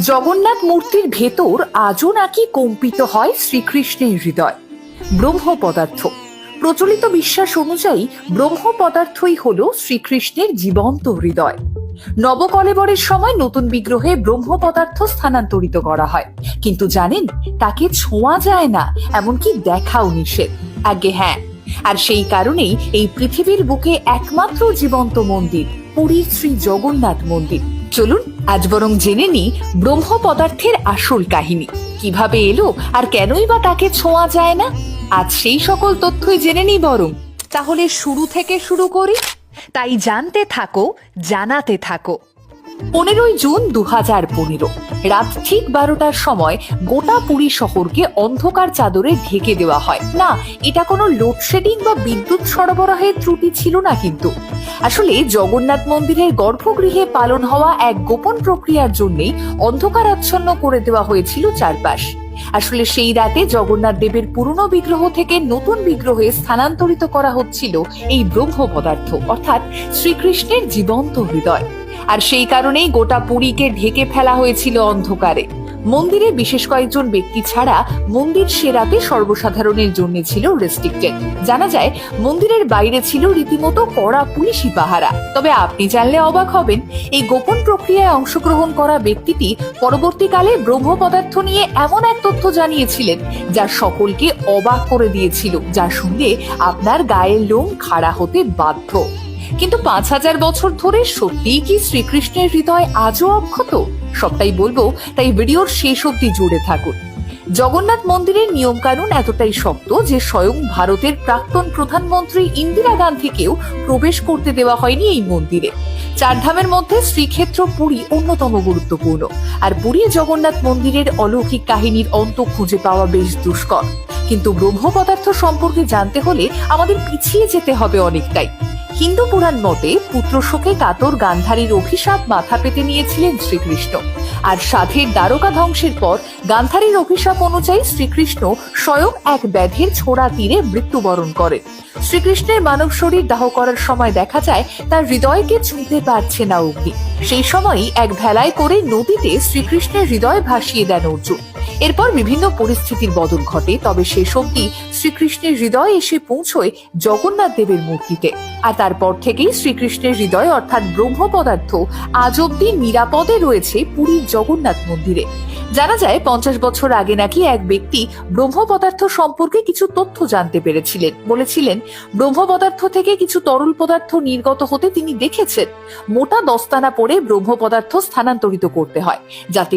জগন্নাথ মূর্তির ভেতর আজও নাকি কম্পিত হয় শ্রীকৃষ্ণের হৃদয়। ব্রহ্ম পদার্থ। প্রচলিত বিশ্বাস অনুযায়ী ব্রহ্ম পদার্থই হল শ্রীকৃষ্ণের জীবন্ত হৃদয়। নবকলেবরের সময় নতুন বিগ্রহে ব্রহ্ম পদার্থ স্থানান্তরিত করা হয়। কিন্তু জানেন, তাকে ছোঁয়া যায় না, এমনকি দেখাও নিষেধ। আগে হ্যাঁ। আর সেই কারণেই এই পৃথিবীর বুকে একমাত্র জীবন্ত মন্দির পুরীর শ্রী জগন্নাথ মন্দির। চলুন, আজ বরং জেনে নিই ব্রহ্ম পদার্থের আসল কাহিনী। কীভাবে এলো আর কেনই বা তাকে ছোঁয়া যায় না? আজ সেই সকল তথ্যই জেনে নিই বরং। তাহলে শুরু থেকে শুরু করি। তাই জানতে থাকো, জানাতে থাকো। পনেরোই জুন দু হাজার পনেরো। রাত ঠিক বারোটার সময় গোটা পুরী শহরকে অন্ধকার চাদরে ঢেকে দেওয়া হয়। না, এটা কোনো লোডশেডিং বা বিদ্যুৎ সরবরাহের ত্রুটি ছিল না কিন্তু। আসলে জগন্নাথ মন্দিরের গর্ভগৃহে পালন হওয়া এক গোপন প্রক্রিয়ার জন্যই অন্ধকারাচ্ছন্ন করে দেওয়া হয়েছিল চারপাশ। আসলে সেই রাতে জগন্নাথ দেবের পুরনো বিগ্রহ থেকে নতুন বিগ্রহে স্থানান্তরিত করা হচ্ছিল এই ব্রহ্ম পদার্থ অর্থাৎ শ্রীকৃষ্ণের জীবন্ত হৃদয়। আর সেই কারণেই গোটা পুরীকে ঢেকে ফেলা হয়েছিল অন্ধকারে। মন্দিরে বিশেষ কয়েকজন ব্যক্তি ছাড়া মন্দির সেরাতে সর্বসাধারণের জন্য ছিল রেস্ট্রিক্টেড জানা যায়, মন্দিরের বাইরে ছিল রীতিমতো কড়া পুলিশি পাহারা। তবে আপনি জানলে অবাক হবেন, এই গোপন প্রক্রিয়ায় অংশগ্রহণ করা ব্যক্তিটি পরবর্তীকালে ব্রহ্ম পদার্থ নিয়ে এমন এক তথ্য জানিয়েছিলেন, যা সকলকে অবাক করে দিয়েছিল যা শুনলে আপনার গায়ের লোম খাড়া হতে বাধ্য। কিন্তু পাঁচ হাজার বছর ধরে সত্যিই কি শ্রীকৃষ্ণের হৃদয় আজও অক্ষত? সবটাই বলব, তাই ভিডিওর শেষ অব্দি জুড়ে থাকুন। জগন্নাথ মন্দিরের নিয়মকানুন এতটাই শক্ত যে স্বয়ং ভারতের প্রাক্তন প্রধানমন্ত্রী ইন্দিরা গান্ধীকেও প্রবেশ করতে দেওয়া হয়নি এই মন্দিরে। চারধামের মধ্যে শ্রীক্ষেত্র পুরী অন্যতম গুরুত্বপূর্ণ। আর পুরী জগন্নাথ মন্দিরের অলৌকিক কাহিনীর অন্ত খুঁজে পাওয়া বেশ দুষ্কর। কিন্তু ব্রহ্ম পদার্থ সম্পর্কে জানতে হলে আমাদের পিছিয়ে যেতে হবে অনেকটাই। হিন্দু পুরাণ মতে পুত্র শোকে কাতর গান্ধারীর অভিশাপ মাথা পেতে নিয়েছিলেন শ্রীকৃষ্ণ। আর সাধের দ্বারকা ধ্বংসের পর গান্ধারীর অভিশাপ অনুযায়ী শ্রীকৃষ্ণ স্বয়ং এক ব্যাধির ছোড়া তীরে মৃত্যুবরণ করেন। শ্রীকৃষ্ণের মানব শরীর দাহ করার সময় দেখা যায়, তার হৃদয়কে ছুঁতে পারছে না অগ্নি। সেই সময়ই এক ভেলায় করে নদীতে শ্রীকৃষ্ণের হৃদয় ভাসিয়ে দেন অর্জুন। এরপর বিভিন্ন পরিস্থিতির বদল ঘটে, তবে শেষ অব্দি শ্রীকৃষ্ণের হৃদয় এসে পৌঁছয় জগন্নাথ দেবের মূর্তিতে। আর তারপর থেকেই শ্রীকৃষ্ণের হৃদয় অর্থাৎ ব্রহ্ম পদার্থ আজ অব্দি নিরাপদে রয়েছে পুরীর জগন্নাথ মন্দিরে। জানা যায়, পঞ্চাশ বছর আগে নাকি এক ব্যক্তি ব্রহ্ম পদার্থ সম্পর্কে কিছু তথ্য জানতে পেরেছিলেন। বলেছিলেন, ব্রহ্ম পদার্থ থেকে কিছু তরল পদার্থ নির্গত হতে তিনি দেখেছেন। মোটা দস্তানা পরে ব্রহ্ম পদার্থ স্থানান্তরিত করতে হয়, যাতে